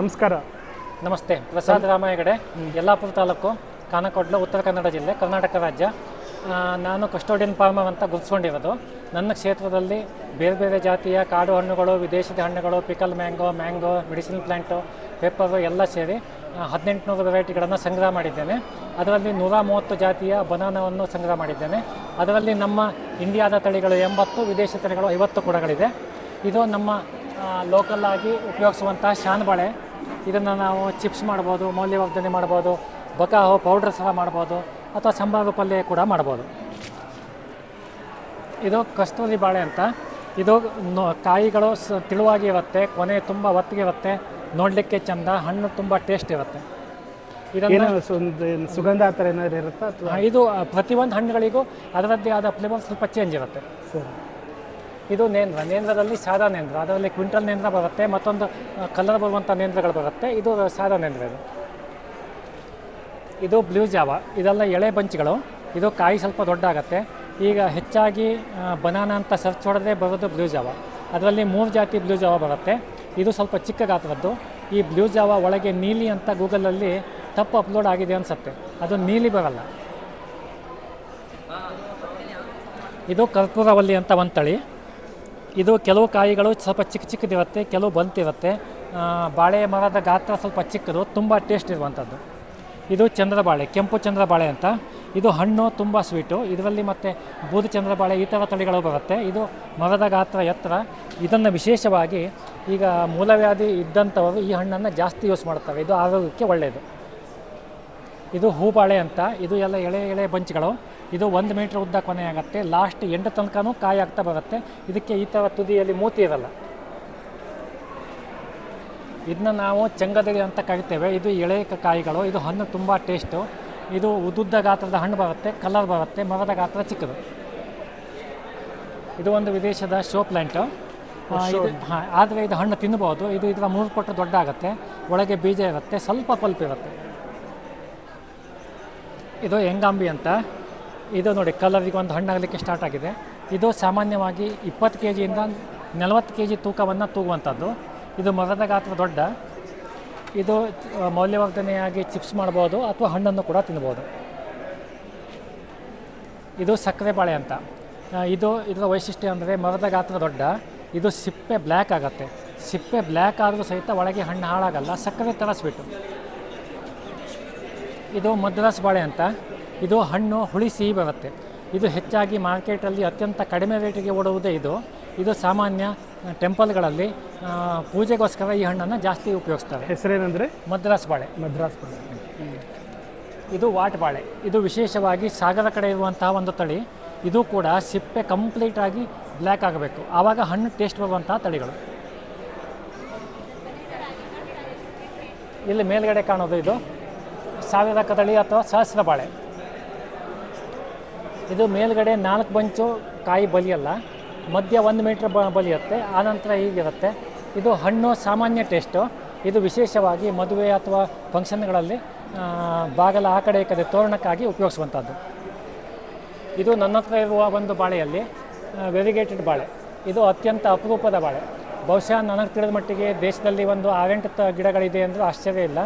ನಮಸ್ಕಾರ. ನಮಸ್ತೆ. ಪ್ರಸಾದ್ ರಾಮ ಹೆಗಡೆ ಯಲ್ಲಾಪುರ ತಾಲೂಕು ಕಾನಕೋಡ್ಲ ಉತ್ತರ ಕನ್ನಡ ಜಿಲ್ಲೆ, ಕರ್ನಾಟಕ ರಾಜ್ಯ. ನಾನು ಕಸ್ಟೋಡಿಯನ್ ಫಾರ್ಮರ್ ಅಂತ ಗುರುತಿಸ್ಕೊಂಡಿರೋದು. ನನ್ನ ಕ್ಷೇತ್ರದಲ್ಲಿ ಬೇರೆ ಬೇರೆ ಜಾತಿಯ ಕಾಡು ಹಣ್ಣುಗಳು ವಿದೇಶಿ ಹಣ್ಣುಗಳು, pickle mango mango, medicine plant paper ಎಲ್ಲ ಸೇರಿ ಹದಿನೆಂಟುನೂರು ವೆರೈಟಿಗಳನ್ನು ಸಂಗ್ರಹ ಮಾಡಿದ್ದೇನೆ. ಅದರಲ್ಲಿ ನೂರ ಮೂವತ್ತು ಜಾತಿಯ ಬನಾನವನ್ನು ಸಂಗ್ರಹ ಮಾಡಿದ್ದೇನೆ. ಅದರಲ್ಲಿ ನಮ್ಮ ಇಂಡಿಯಾದ ತಳಿಗಳು ಎಂಬತ್ತು, ವಿದೇಶಿ ತಳಿಗಳು ಐವತ್ತು ಕೂಡಗಳಿದೆ. ಇದು ನಮ್ಮ ಲೋಕಲ್ ಉಪಯೋಗಿಸುವಂಥ ಉಪಯೋಗಿಸುವಂತಹ ಶಾನ್ ಬಾಳೆ. ಇದನ್ನು ನಾವು ಚಿಪ್ಸ್ ಮಾಡ್ಬೋದು ಮೌಲ್ಯವರ್ಧನೆ ಮಾಡ್ಬೋದು ಬಕಾಹೋ ಪೌಡ್ರ್ ಸಹ ಮಾಡ್ಬೋದು ಅಥವಾ ಸಂಬಾರ ಪಲ್ಯ ಕೂಡ ಮಾಡ್ಬೋದು. ಇದು ಕಸ್ತೂರಿ ಬಾಳೆ ಅಂತ. ಇದು ನೋ ಕಾಯಿಗಳು ಸ ತಿಳುವಾಗಿ ಇರುತ್ತೆ ಕೊನೆ ತುಂಬ ಒತ್ತಿಗಿರುತ್ತೆ ನೋಡಲಿಕ್ಕೆ ಚಂದ ಹಣ್ಣು ತುಂಬ ಟೇಸ್ಟ್ ಇರುತ್ತೆ. ಇದನ್ನು ಸುಗಂಧ ಆ ಥರ ಏನಾದ್ರು ಇರುತ್ತಾ ಇದು ಪ್ರತಿಯೊಂದು ಹಣ್ಣುಗಳಿಗೂ ಅದರದ್ದೇ ಆದ ಫ್ಲೇವರ್ ಸ್ವಲ್ಪ ಚೇಂಜ್ ಇರುತ್ತೆ. ಸರಿ. ಇದು ನೇಂದ್ರ, ನೇಂದ್ರದಲ್ಲಿ ಸಾದಾ ನೇಂದ್ರ, ಅದರಲ್ಲಿ ಕ್ವಿಂಟಲ್ ನೇಂದ್ರ ಬರುತ್ತೆ, ಮತ್ತೊಂದು ಕಲರ್ ಬರುವಂಥ ನೇಂದ್ರಗಳು ಬರುತ್ತೆ, ಇದು ಸಾದಾ ನೇಂದ್ರ ಇದು. ಇದು ಬ್ಲೂ ಜಾವ, ಇದೆಲ್ಲ ಎಳೆ ಬಂಚ್ಗಳು, ಇದು ಕಾಯಿ ಸ್ವಲ್ಪ ದೊಡ್ಡ ಆಗುತ್ತೆ ಈಗ ಹೆಚ್ಚಾಗಿ ಬನಾನ ಅಂತ ಸರ್ಚ್ ಹೊಡೆದೇ ಬರೋದು ಬ್ಲೂ ಜಾವ. ಅದರಲ್ಲಿ ಮೂರು ಜಾತಿ ಬ್ಲೂ ಜಾವ ಬರುತ್ತೆ. ಇದು ಸ್ವಲ್ಪ ಚಿಕ್ಕ ಗಾತ್ರದ್ದು ಈ ಬ್ಲೂ ಜಾವ ಒಳಗೆ ನೀಲಿ ಅಂತ ಗೂಗಲಲ್ಲಿ ತಪ್ಪು ಅಪ್ಲೋಡ್ ಆಗಿದೆ ಅನಿಸುತ್ತೆ. ಅದು ನೀಲಿ ಬರಲ್ಲ. ಇದು ಕರ್ಪೂರವಲ್ಲಿ ಅಂತ ಒಂದು ತಳಿ. ಇದು ಕೆಲವು ಕಾಯಿಗಳು ಸ್ವಲ್ಪ ಚಿಕ್ಕ ಚಿಕ್ಕದಿರುತ್ತೆ, ಕೆಲವು ಬಂತಿರುತ್ತೆ. ಬಾಳೆ ಮರದ ಗಾತ್ರ ಸ್ವಲ್ಪ ಚಿಕ್ಕದು, ತುಂಬ ಟೇಸ್ಟ್ ಇರುವಂಥದ್ದು. ಇದು ಚಂದ್ರಬಾಳೆ, ಕೆಂಪು ಚಂದ್ರಬಾಳೆ ಅಂತ. ಇದು ಹಣ್ಣು ತುಂಬ ಸ್ವೀಟು ಇದರಲ್ಲಿ ಮತ್ತು ಬೂದು ಚಂದ್ರಬಾಳೆ, ಈ ಥರ ತಳಿಗಳು ಬರುತ್ತೆ. ಇದು ಮರದ ಗಾತ್ರ ಎತ್ತರ. ಇದನ್ನು ವಿಶೇಷವಾಗಿ ಈಗ ಮೂಲವ್ಯಾಧಿ ಇದ್ದಂಥವರು ಈ ಹಣ್ಣನ್ನು ಜಾಸ್ತಿ ಯೂಸ್ ಮಾಡ್ತವೆ ಇದು ಆರೋಗ್ಯಕ್ಕೆ ಒಳ್ಳೆಯದು ಇದು ಹೂಬಾಳೆ ಅಂತ. ಇದು ಎಲ್ಲ ಎಳೆ ಎಳೆ ಬಂಚ್ಗಳು. ಇದು ಒಂದು ಮೀಟ್ರ್ ಉದ್ದ ಕೊನೆ ಆಗುತ್ತೆ ಲಾಸ್ಟ್ ಎಂಟು ತನಕನೂ ಕಾಯಿ ಆಗ್ತಾ ಬರುತ್ತೆ. ಇದಕ್ಕೆ ಈ ಥರ ತುದಿಯಲ್ಲಿ ಮೂತಿ ಇರಲ್ಲ. ಇದನ್ನ ನಾವು ಚಂಗದಡಿ ಅಂತ ಕರಿತೇವೆ. ಇದು ಎಳೆ ಕಾಯಿಗಳು. ಇದು ಹಣ್ಣು ತುಂಬ ಟೇಸ್ಟು ಇದು ಉದ್ದುದ್ದ ಗಾತ್ರದ ಹಣ್ಣು ಬರುತ್ತೆ. ಕಲರ್ ಬರುತ್ತೆ. ಮರದ ಗಾತ್ರ ಚಿಕ್ಕದು. ಇದು ಒಂದು ವಿದೇಶದ ಶೋ ಪ್ಲ್ಯಾಂಟು ಇದು ಹಾಂ ಆದರೆ ಇದು ಹಣ್ಣು ತಿನ್ನಬಹುದು ಇದು ಇದರ ಮೂರು ಪಟ್ಟು ದೊಡ್ಡ ಆಗುತ್ತೆ. ಒಳಗೆ ಬೀಜ ಇರುತ್ತೆ. ಸ್ವಲ್ಪ ಪಲ್ಪ್ ಇರುತ್ತೆ. ಇದು ಎಂಗಾಂಬಿ ಅಂತ. ಇದು ನೋಡಿ ಕಲರಿಗೆ ಒಂದು ಹಣ್ಣಾಗಲಿಕ್ಕೆ ಸ್ಟಾರ್ಟ್ ಆಗಿದೆ. ಇದು ಸಾಮಾನ್ಯವಾಗಿ ಇಪ್ಪತ್ತು ಕೆ ಜಿಯಿಂದ ನಲವತ್ತು ಕೆ ಜಿ ತೂಕವನ್ನು ತೂಗುವಂಥದ್ದು. ಇದು ಮರದ ಗಾತ್ರ ದೊಡ್ಡ. ಇದು ಮೌಲ್ಯವರ್ಧನೆಯಾಗಿ ಚಿಪ್ಸ್ ಮಾಡ್ಬೋದು ಅಥವಾ ಹಣ್ಣನ್ನು ಕೂಡ ತಿನ್ಬೋದು. ಇದು ಸಕ್ಕರೆ ಬಾಳೆ ಅಂತ. ಇದು ಇದರ ವೈಶಿಷ್ಟ್ಯ ಅಂದರೆ ಮರದ ಗಾತ್ರ ದೊಡ್ಡ. ಇದು ಸಿಪ್ಪೆ ಬ್ಲ್ಯಾಕ್ ಆಗುತ್ತೆ. ಸಿಪ್ಪೆ ಬ್ಲ್ಯಾಕ್ ಆದರೂ ಸಹಿತ ಒಳಗೆ ಹಣ್ಣು ಹಾಳಾಗಲ್ಲ. ಸಕ್ಕರೆ ತರಿಸ್ಬಿಟ್ಟು. ಇದು ಮದ್ರಾಸ್ ಬಾಳೆ ಅಂತ. ಇದು ಹಣ್ಣು ಹುಳಿ ಸಿಹಿ ಬರುತ್ತೆ. ಇದು ಹೆಚ್ಚಾಗಿ ಮಾರ್ಕೆಟಲ್ಲಿ ಅತ್ಯಂತ ಕಡಿಮೆ ರೇಟಿಗೆ ಓಡುವುದೇ ಇದು. ಇದು ಸಾಮಾನ್ಯ ಟೆಂಪಲ್ಗಳಲ್ಲಿ ಪೂಜೆಗೋಸ್ಕರ ಈ ಹಣ್ಣನ್ನು ಜಾಸ್ತಿ ಉಪಯೋಗಿಸ್ತಾರೆ. ಹೆಸರೇನೆಂದರೆ? ಮದ್ರಾಸ್ ಬಾಳೆ. ಮದ್ರಾಸ್ ಬಾಳೆ. ಇದು ವಾಟ್ ಬಾಳೆ. ಇದು ವಿಶೇಷವಾಗಿ ಸಾಗರ ಕಡೆ ಇರುವಂತಹ ಒಂದು ತಳಿ. ಇದು ಕೂಡ ಸಿಪ್ಪೆ ಕಂಪ್ಲೀಟಾಗಿ ಬ್ಲ್ಯಾಕ್ ಆಗಬೇಕು. ಆವಾಗ ಹಣ್ಣು ಟೇಸ್ಟ್ ಬರುವಂತಹ ತಳಿಗಳು. ಇಲ್ಲಿ ಮೇಲ್ಗಡೆ ಕಾಣೋದು ಇದು. ಸಾವಿರ ಕದಳಿ ಅಥವಾ ಸಹಸ್ರ ಬಾಳೆ. ಇದು ಮೇಲ್ಗಡೆ ನಾಲ್ಕು ಬಂಚು ಕಾಯಿ ಬಲಿಯಲ್ಲ, ಮಧ್ಯ ಒಂದು ಮೀಟ್ರ್ ಬ ಬಲಿಯುತ್ತೆ ಆನಂತರ ಹೀಗಿರುತ್ತೆ. ಇದು ಹಣ್ಣು ಸಾಮಾನ್ಯ ಟೇಸ್ಟು. ಇದು ವಿಶೇಷವಾಗಿ ಮದುವೆ ಅಥವಾ ಫಂಕ್ಷನ್ಗಳಲ್ಲಿ ಬಾಗಲ ಆ ಕಡೆ ಈ ಕಡೆ ತೋರಣಕ್ಕಾಗಿ ಉಪಯೋಗಿಸುವಂಥದ್ದು. ಇದು ನನ್ನ ಹತ್ರ ಇರುವ ಒಂದು ಬಾಳೆಯಲ್ಲಿ ವೆರಿಗೇಟೆಡ್ ಬಾಳೆ. ಇದು ಅತ್ಯಂತ ಅಪರೂಪದ ಬಾಳೆ. ಬಹುಶಃ ನನಗೆ ತಿಳಿದ ಮಟ್ಟಿಗೆ ದೇಶದಲ್ಲಿ ಒಂದು ಆರೆಂಟು ತ ಗಿಡಗಳಿದೆ ಅಂದರೆ ಆಶ್ಚರ್ಯ ಇಲ್ಲ.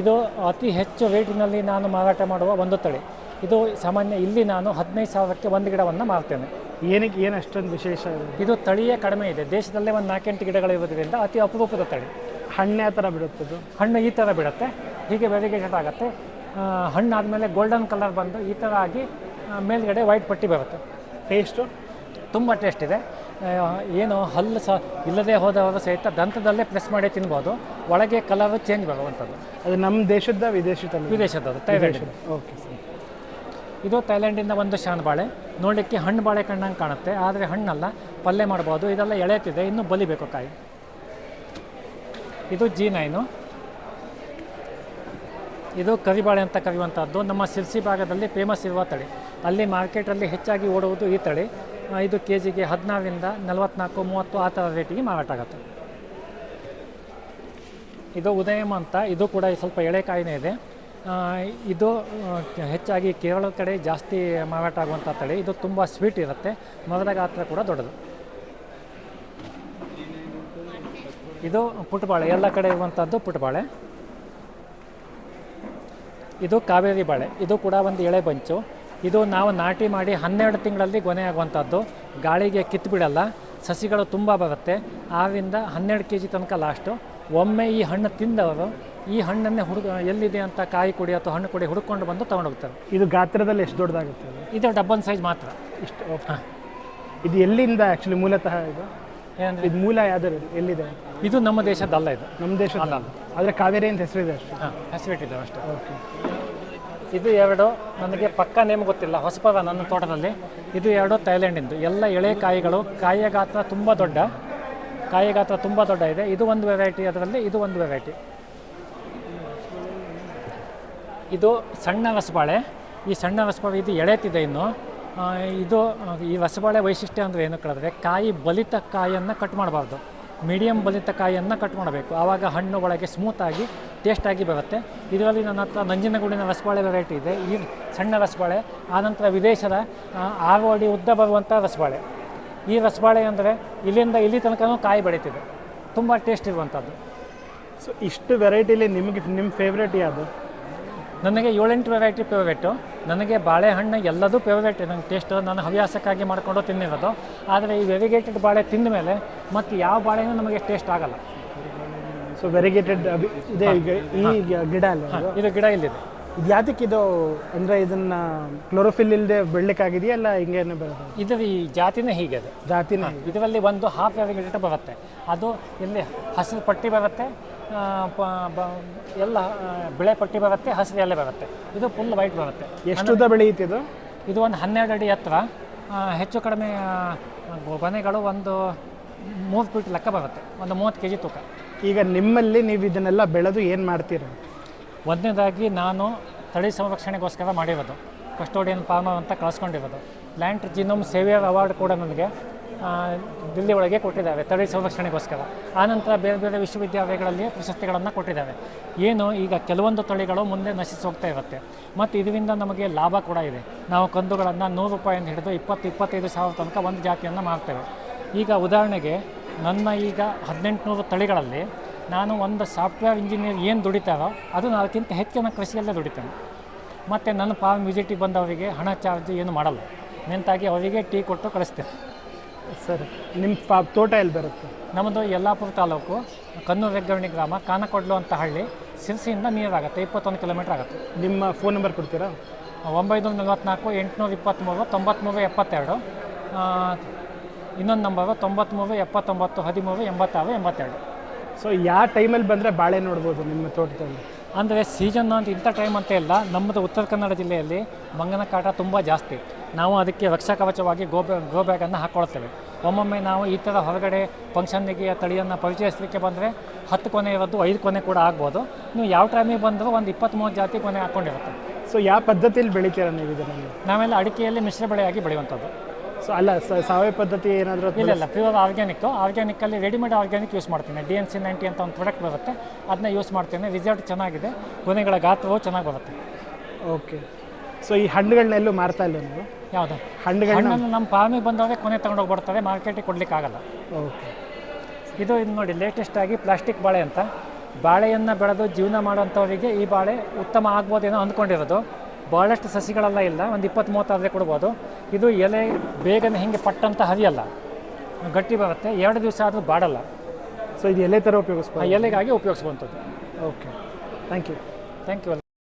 ಇದು ಅತಿ ಹೆಚ್ಚು ರೇಟಿನಲ್ಲಿ ನಾನು ಮಾರಾಟ ಮಾಡುವ ಒಂದು ತಳಿ. ಇದು ಸಾಮಾನ್ಯ ಇಲ್ಲಿ ನಾನು ಹದಿನೈದು ಸಾವಿರಕ್ಕೆ ಒಂದು ಗಿಡವನ್ನು ಮಾರ್ತೇನೆ. ಏನಕ್ಕೆ ಏನು ಅಷ್ಟೊಂದು ವಿಶೇಷ ಇದೆ? ತಳಿಯೇ ಕಡಿಮೆ ಇದೆ. ದೇಶದಲ್ಲೇ ಒಂದು ನಾಲ್ಕೆಂಟು ಗಿಡಗಳಿರೋದ್ರಿಂದ ಅತಿ ಅಪರೂಪದ ತಳಿ. ಹಣ್ಣು ಥರ ಬಿಡುತ್ತದು ಹಣ್ಣು ಈ ಥರ ಬಿಡುತ್ತೆ. ಹೀಗೆ ವೆರಿಗೇಟೆಡ್ ಆಗುತ್ತೆ. ಆ, ಹಣ್ಣು ಆದಮೇಲೆ ಗೋಲ್ಡನ್ ಕಲರ್ ಬಂದು ಈ ಥರ ಆಗಿ ಮೇಲ್ಗಡೆ ವೈಟ್ ಪಟ್ಟಿ ಬರುತ್ತೆ. ಟೇಸ್ಟು ತುಂಬ ಟೇಸ್ಟ್ ಇದೆ. ಏನು ಹಲ್ಲು ಸಹ ಇಲ್ಲದೆ ಹೋದವರು ಸಹಿತ ದಂತದಲ್ಲೇ ಪ್ರೆಸ್ ಮಾಡಿ ತಿನ್ಬೋದು. ಒಳಗೆ ಕಲರ್ ಚೇಂಜ್ ಬರುವಂಥದ್ದು. ಅದು ನಮ್ಮ ದೇಶದ ವಿದೇಶದ ವಿದೇಶದ ವಿದೇಶದದು. ಓಕೆ ಸರ್ ಇದು ಥೈಲ್ಯಾಂಡಿಂದ ಒಂದು ಶಾನ್ ಬಾಳೆ. ನೋಡಲಿಕ್ಕೆ ಹಣ್ಣು ಬಾಳೆ ಕಣ್ಣಂಗೆ ಕಾಣುತ್ತೆ. ಆದರೆ ಹಣ್ಣಲ್ಲ ಪಲ್ಯ ಮಾಡ್ಬೋದು. ಇದೆಲ್ಲ ಎಳೆತಿದೆ. ಇನ್ನೂ ಬಲಿಬೇಕು ಕಾಯಿ. ಇದು ಜಿ ನೈನು. ಇದು ಕರಿಬಾಳೆ ಅಂತ ಕರೆಯುವಂಥದ್ದು ನಮ್ಮ ಸಿರ್ಸಿ ಭಾಗದಲ್ಲಿ ಫೇಮಸ್ ಇರುವ ತಳಿ. ಅಲ್ಲಿ ಮಾರ್ಕೆಟಲ್ಲಿ ಹೆಚ್ಚಾಗಿ ಓಡುವುದು ಈ ತಳಿ. ಇದು ಕೆ ಜಿಗೆ ಹದಿನಾರರಿಂದ ನಲವತ್ನಾಲ್ಕು, ಮೂವತ್ತು ಆ ಥರ ರೇಟಿಗೆ ಮಾರಾಟ ಆಗುತ್ತೆ. ಇದು ಉದಯಮ ಅಂತ ಇದು ಕೂಡ ಸ್ವಲ್ಪ ಎಳೆಕಾಯಿನೇ ಇದೆ. ಇದು ಹೆಚ್ಚಾಗಿ ಕೇರಳದ ಕಡೆ ಜಾಸ್ತಿ ಮಾರಾಟ ಆಗುವಂಥ ತಳಿ. ಇದು ತುಂಬ ಸ್ವೀಟ್ ಇರುತ್ತೆ. ಮೊದಲ ಗಾತ್ರ ಕೂಡ ದೊಡ್ಡದು. ಇದು ಪುಟ್ಬಾಳೆ. ಎಲ್ಲ ಕಡೆ ಇರುವಂಥದ್ದು ಪುಟ್ಬಾಳೆ. ಇದು ಕಾವೇರಿ ಬಾಳೆ. ಇದು ಕೂಡ ಒಂದು ಎಳೆ ಬಂಚು. ಇದು ನಾವು ನಾಟಿ ಮಾಡಿ ಹನ್ನೆರಡು ತಿಂಗಳಲ್ಲಿ ಗೊನೆ ಆಗುವಂಥದ್ದು ಗಾಳಿಗೆ ಕಿತ್ತು ಬಿಡಲ್ಲ. ಸಸಿಗಳು ತುಂಬ ಬರುತ್ತೆ. ಆರಿಂದ ಹನ್ನೆರಡು ಕೆ ಜಿ ತನಕ ಲಾಸ್ಟು ಒಮ್ಮೆ ಈ ಹಣ್ಣು ತಿಂದವರು ಈ ಹಣ್ಣನ್ನೇ ಹುಡುಗ ಎಲ್ಲಿದೆ ಅಂತ ಕಾಯಿ ಕುಡಿ ಅಥವಾ ಹಣ್ಣು ಕೊಡಿ ಹುಡುಕೊಂಡು ಬಂದು ತೊಗೊಂಡೋಗ್ತಾರೆ. ಇದು ಗಾತ್ರದಲ್ಲಿ ಎಷ್ಟು ದೊಡ್ಡದಾಗುತ್ತೆ ಇದು ಡಬ್ಬನ್ ಸೈಜ್ ಮಾತ್ರ. ಇಷ್ಟು ಇದು ಎಲ್ಲಿಂದ ಆ್ಯಕ್ಚುಲಿ ಮೂಲತಃ ಇದು? ಏನಂದರೆ ಇದು ಮೂಲ ಯಾವ್ದು ಎಲ್ಲಿದೆ ಇದು ನಮ್ಮ ದೇಶದಲ್ಲ ಇದು. ನಮ್ಮ ದೇಶದ ಆದರೆ ಕಾವೇರಿ ಅಂತ ಹೆಸರಿದೆ ಅಷ್ಟೇ. ಹಾಂ ಹೆಸರಿಟ್ಟಿದ್ದೇವೆ ಅಷ್ಟೇ. ಓಕೆ. ಇದು ಎರಡು ನನಗೆ ಪಕ್ಕ ನೇಮ್ ಗೊತ್ತಿಲ್ಲ ಹೊಸಪದ ನನ್ನ ತೋಟದಲ್ಲಿ. ಇದು ಎರಡು ಥೈಲ್ಯಾಂಡಿಂದು. ಎಲ್ಲ ಎಳೆ ಕಾಯಿಗಳು ಕಾಯಿಯ ಗಾತ್ರ ತುಂಬ ದೊಡ್ಡ ಕಾಯಿಯ ಗಾತ್ರ ತುಂಬ ದೊಡ್ಡ ಇದೆ. ಇದು ಒಂದು ವೆರೈಟಿ ಅದರಲ್ಲಿ ಇದು ಒಂದು ವೆರೈಟಿ ಇದು ಸಣ್ಣ ರಸಬಾಳೆ ಈ ಸಣ್ಣ ರಸಬಾಳೆ ಇದು ಎಳೆತಿದೆ ಇನ್ನು. ಇದು, ಈ ರಸಬಾಳೆ ವೈಶಿಷ್ಟ್ಯ ಅಂದರೆ ಏನು ಕೇಳಿದ್ರೆ ಕಾಯಿ ಬಲಿತ ಕಾಯಿಯನ್ನು ಕಟ್ ಮಾಡಬಾರ್ದು. ಮೀಡಿಯಮ್ ಬಲಿತ ಕಾಯಿಯನ್ನು ಕಟ್ ಮಾಡಬೇಕು. ಆವಾಗ ಹಣ್ಣು ಒಳಗೆ ಸ್ಮೂತಾಗಿ ಟೇಸ್ಟಾಗಿ ಬರುತ್ತೆ. ಇದರಲ್ಲಿ ನನ್ನ ಹತ್ರ ನಂಜನಗೂಡಿನ ರಸಬಾಳೆ ವೆರೈಟಿ ಇದೆ. ಈ ಸಣ್ಣ ರಸಬಾಳೆ ಆನಂತರ ವಿದೇಶದ ಆರೋಡಿ ಉದ್ದ ಬರುವಂಥ ರಸಬಾಳೆ ಈ ರಸಬಾಳೆ ಅಂದರೆ ಇಲ್ಲಿಂದ ಇಲ್ಲಿ ತನಕ ಕಾಯಿ ಬೆಳೀತಿದೆ. ತುಂಬ ಟೇಸ್ಟ್ ಇರುವಂಥದ್ದು ಸೊ ಇಷ್ಟು ವೆರೈಟಿಲಿ ನಿಮಗೆ ನಿಮ್ಮ ಫೇವ್ರೇಟ್ ಯಾವುದು? ನನಗೆ ಏಳೆಂಟು ವೆರೈಟಿ ಫೇವ್ರೇಟು ನನಗೆ ಬಾಳೆಹಣ್ಣು ಎಲ್ಲದೂ ಫೇವ್ರೇಟ್ ನನಗೆ ಟೇಸ್ಟ್ ನಾನು ಹವ್ಯಾಸಕ್ಕಾಗಿ ಮಾಡಿಕೊಂಡು ತಿನ್ನಿರೋದು ಆದರೆ ಈ ವೆರಿಗೇಟೆಡ್ ಬಾಳೆ ತಿಂದ ಮೇಲೆ ಮತ್ತು ಯಾವ ಬಾಳೆನೂ ನಮಗೆ ಟೇಸ್ಟ್ ಆಗಲ್ಲ. ಸೊ ವೆರಿಗೇಟೆಡ್ ಇದೆ ಈಗ ಈ ಗಿಡ ಅಲ್ಲ ಇದು ಇದು ಗಿಡ ಇಲ್ಲಿದೆ. ಇದು ಯಾತಕ್ಕೆ ಇದು ಅಂದರೆ ಇದನ್ನ ಕ್ಲೋರೋಫಿಲ್ ಇಲ್ಲದೆ ಬೆಳಲಿಕ್ಕಾಗಿದೆಯಾ ಅಲ್ಲ ಹಿಂಗೇನು ಬರೋದು ಇದರ ಈ ಜಾತಿನೇ ಹೀಗೆ ಅದು. ಜಾತಿನೇ ಇದರಲ್ಲಿ ಒಂದು ಹಾಫ್ ವೆರಿಗೇಟೆಡ್ ಬರುತ್ತೆ. ಅದು ಇಲ್ಲಿ ಹಸಿರು ಪಟ್ಟಿ ಬರುತ್ತೆ. ಎಲ್ಲ ಬೆಳೆ ಪಟ್ಟಿ ಬರುತ್ತೆ ಹಸಿರು ಎಲೆ ಬರುತ್ತೆ. ಇದು ಫುಲ್ ವೈಟ್ ಬರುತ್ತೆ. ಎಷ್ಟು ಉದ್ದ ಬೆಳೆಯುತ್ತೆ ಇದು? ಇದು ಒಂದು ಹನ್ನೆರಡು ಅಡಿ ಎತ್ತರ. ಹೆಚ್ಚು ಕಡಿಮೆ ಬನೆಗಳು ಗೊನೆಗಳು ಒಂದು ಮೂರು ಫೀಟ್ ಲೆಕ್ಕ ಬರುತ್ತೆ. ಒಂದು ಮೂವತ್ತು ಕೆ ಜಿ ತೂಕ. ಈಗ ನಿಮ್ಮಲ್ಲಿ ನೀವು ಇದನ್ನೆಲ್ಲ ಬೆಳೆದು ಏನು ಮಾಡ್ತೀರ? ಒಂದನೇದಾಗಿ ನಾನು ತಳಿ ಸಂರಕ್ಷಣೆಗೋಸ್ಕರ ಮಾಡಿರೋದು. ಕಸ್ಟೋಡಿಯನ್ ಫಾರ್ಮರ್ ಅಂತ ಕಳಿಸ್ಕೊಂಡಿರೋದು. ಲ್ಯಾಂಡ್ ಜಿನೋಮ್ ಸೇವಿಯರ್ ಅವಾರ್ಡ್ ಕೂಡ ನನಗೆ. ದಿಲ್ಲಿ ಒಳಗೆ ಕೊಟ್ಟಿದ್ದಾರೆ ತಳಿ ಸಂರಕ್ಷಣೆಗೋಸ್ಕರ. ಆನಂತರ ಬೇರೆ ಬೇರೆ ವಿಶ್ವವಿದ್ಯಾಲಯಗಳಲ್ಲಿ ಪ್ರಶಸ್ತಿಗಳನ್ನು ಕೊಟ್ಟಿದ್ದಾರೆ ಏನು, ಈಗ ಕೆಲವೊಂದು ತಳಿಗಳು ಮುಂದೆ ನಶಿಸಿ ಹೋಗ್ತಾ ಇರುತ್ತೆ. ಮತ್ತು ಇದರಿಂದ ನಮಗೆ ಲಾಭ ಕೂಡ ಇದೆ. ನಾವು ಕಂದುಗಳನ್ನು ನೂರು ರೂಪಾಯಿಂದ ಹಿಡಿದು ಇಪ್ಪತ್ತು, ಇಪ್ಪತ್ತೈದು ಸಾವಿರ ತನಕ ಒಂದು ಜಾತಿಯನ್ನು ಮಾರ್ತೇವೆ. ಈಗ ಉದಾಹರಣೆಗೆ, ನನ್ನ ಈಗ ಹದಿನೆಂಟುನೂರು ತಳಿಗಳಲ್ಲಿ ನಾನು ಒಂದು ಸಾಫ್ಟ್ವೇರ್ ಇಂಜಿನಿಯರ್ ಏನು ದುಡಿತಾರೋ ಅದು ಅದಕ್ಕಿಂತ ಹೆಚ್ಚಿನ ಕೃಷಿಯಲ್ಲೇ ದುಡಿತೇನೆ. ಮತ್ತು ನನ್ನ ಫಾರ್ಮ್ ವಿಸಿಟಿಗೆ ಬಂದವರಿಗೆ ಹಣ ಚಾರ್ಜ್ ಏನು ಮಾಡಲ್ಲ. ನೆಂತಾಗಿ ಅವರಿಗೆ ಟೀ ಕೊಟ್ಟು ಕಳಿಸ್ತೇನೆ. ಸರ್. ನಿಮ್ಮ ಪಾ ತೋಟ ಎಲ್ಲಿ ಬರುತ್ತೆ? ನಮ್ಮದು ಯಲ್ಲಾಪುರ ತಾಲೂಕು ಕನ್ನೂರು ಹೆಗ್ಗರಣಿ ಗ್ರಾಮ ಕಾನಕೊಡ್ಲು ಅಂತ ಹಳ್ಳಿ. ಸಿರ್ಸಿಯಿಂದ ನೀರಾಗುತ್ತೆ ಇಪ್ಪತ್ತೊಂದು ಕಿಲೋಮೀಟ್ರ್ ಆಗುತ್ತೆ. ನಿಮ್ಮ ಫೋನ್ ನಂಬರ್ ಕೊಡ್ತೀರಾ? ಒಂಬೈನೂರ ನಲವತ್ತ್ನಾಲ್ಕು ಎಂಟುನೂರ ಇಪ್ಪತ್ತ್ಮೂರು ತೊಂಬತ್ತ್ಮೂರು ಎಪ್ಪತ್ತೆರಡು. ಇನ್ನೊಂದು ನಂಬರು ತೊಂಬತ್ತ್ಮೂರು ಎಪ್ಪತ್ತೊಂಬತ್ತು ಹದಿಮೂರು ಎಂಬತ್ತಾರು ಎಂಬತ್ತೆರಡು. ಸೊ ಯಾವ ಟೈಮಲ್ಲಿ ಬಂದರೆ ಬಾಳೆ ನೋಡ್ಬೋದು ನಿಮ್ಮ ತೋಟದಲ್ಲಿ? ಅಂದರೆ ಸೀಸನ್ ಅಂತ ಇಂಥ ಟೈಮ್ ಅಂತ ಇಲ್ಲ ನಮ್ಮದು ಉತ್ತರ ಕನ್ನಡ ಜಿಲ್ಲೆಯಲ್ಲಿ ಮಂಗನ ಕಾಟ ತುಂಬ ಜಾಸ್ತಿ ನಾವು ಅದಕ್ಕೆ ರಕ್ಷಾ ಕವಚವಾಗಿ ಗೋ ಬ್ಯಾ ಗೋ ಬ್ಯಾಗನ್ನು ಹಾಕ್ಕೊಳ್ತೇವೆ. ಒಮ್ಮೊಮ್ಮೆ ನಾವು ಈ ಥರ ಹೊರಗಡೆ ಫಂಕ್ಷನ್ನಿಗೆ ತಳಿಯನ್ನು ಪರಿಚಯಿಸಲಿಕ್ಕೆ ಬಂದರೆ ಹತ್ತು ಕೊನೆ ಇರೋದು ಐದು ಕೊನೆ ಕೂಡ ಆಗ್ಬೋದು. ನೀವು ಯಾವ ಟೈಮಿಗೆ ಬಂದರೂ ಒಂದು ಇಪ್ಪತ್ತ್ಮೂರು ಜಾತಿ ಕೊನೆ ಹಾಕ್ಕೊಂಡಿರುತ್ತೆ. ಸೊ ಯಾವ ಪದ್ಧತಿಯಲ್ಲಿ ಬೆಳಿತೀರ ನೀವು ಇದನ್ನು? ನಾವೆಲ್ಲ ಅಡಿಕೆಯಲ್ಲಿ ಮಿಶ್ರ ಬೆಳೆಯಾಗಿ ಬೆಳೆಯುವಂಥದ್ದು. ಸೊ ಅಲ್ಲ ಸಾವಯವ ಪದ್ಧತಿ ಏನಾದರೂ ಇಲ್ಲ ಇಲ್ಲ pure organic organically readymade organic use ಮಾಡ್ತೀನಿ. ಡಿ ಎನ್ ಸಿ ನೈಂಟಿ ಅಂತ ಒಂದು ಪ್ರಾಡಕ್ಟ್ ಬರುತ್ತೆ. ಅದನ್ನ ಯೂಸ್ ಮಾಡ್ತೇನೆ. ರಿಸಲ್ಟ್ ಚೆನ್ನಾಗಿದೆ. ಕೊನೆಗಳ ಗಾತ್ರವು ಚೆನ್ನಾಗಿ ಬರುತ್ತೆ. ಓಕೆ. ಸೊ ಈ ಹಣ್ಣುಗಳನ್ನೆಲ್ಲೂ ಮಾರ್ತಾ ಇಲ್ಲ ನೀವು? ಯಾವುದು? ಹಣ್ಣುಗಳನ್ನ ಹಣ್ಣನ್ನು ನಮ್ಮ ಫಾರ್ಮಿಗೆ ಬಂದವರೆ ಕೊನೆ ತಗೊಂಡೋಗಿ ಬರ್ತಾರೆ ಮಾರ್ಕೆಟಿಗೆ ಕೊಡ್ಲಿಕ್ಕೆ ಆಗಲ್ಲ ಓಕೆ. ಇದು ಇದು ನೋಡಿ ಲೇಟೆಸ್ಟ್ ಆಗಿ ಪ್ಲಾಸ್ಟಿಕ್ ಬಾಳೆ ಅಂತ. ಬಾಳೆಯನ್ನು ಬೆಳೆದು ಜೀವನ ಮಾಡೋಂಥವರಿಗೆ ಈ ಬಾಳೆ ಉತ್ತಮ ಆಗ್ಬೋದೇನೋ ಅಂದ್ಕೊಂಡಿರೋದು. ಭಾಳಷ್ಟು ಸಸಿಗಳೆಲ್ಲ ಇಲ್ಲ ಒಂದು ಇಪ್ಪತ್ತು ಮೂವತ್ತಾದರೆ ಕೊಡ್ಬೋದು. ಇದು ಎಲೆ ಬೇಗನೆ ಹಿಂಗೆ ಪಟ್ಟಂತ ಹರಿಯಲ್ಲ. ಗಟ್ಟಿ ಬರುತ್ತೆ ಎರಡು ದಿವಸ ಆದರೂ ಬಾಡಲ್ಲ. ಸೊ ಇದು ಎಲೆ ಥರ ಉಪಯೋಗಿಸ್ಬೋದು. ಎಲೆಗಾಗಿ ಉಪಯೋಗಿಸುವಂಥದ್ದು okay thank you thank you